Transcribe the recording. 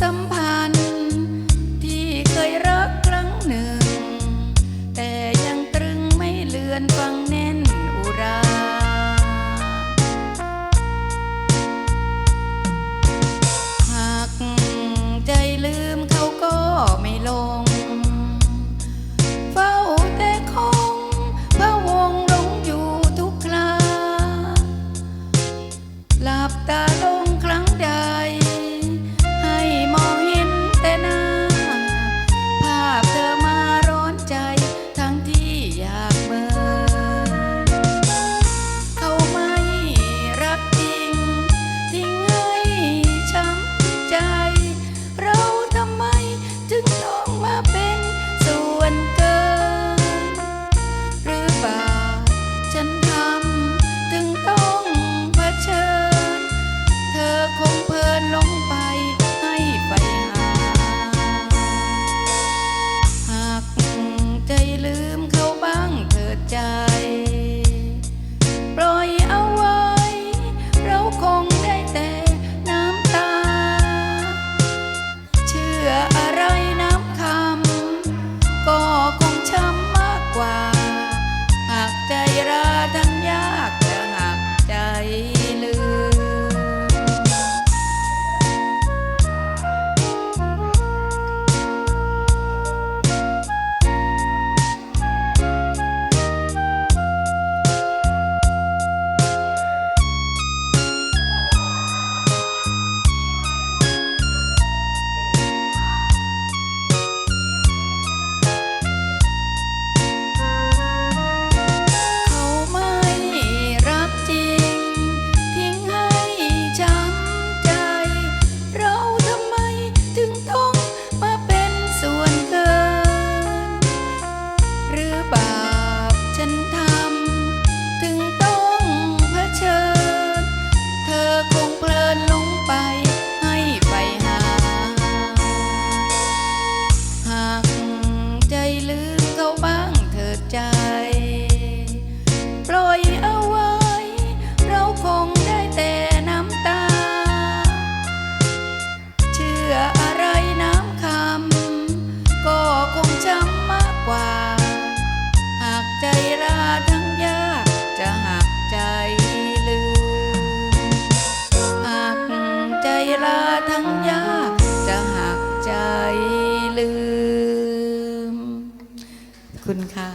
สัมพันธ์ ที่เคยรักครั้งหนึ่ง แต่ยังตรึงไม่เลือนฟังแน่นอุรา หากใจลืมเขาก็ไม่ลง เฝ้าแต่คงพระวงลงอยู่ทุกคราหลับตา ใจลืม ทั้งยาจะหักใจลืมหักใจลาทั้งยาจะหักใจลืม คุณค่ะ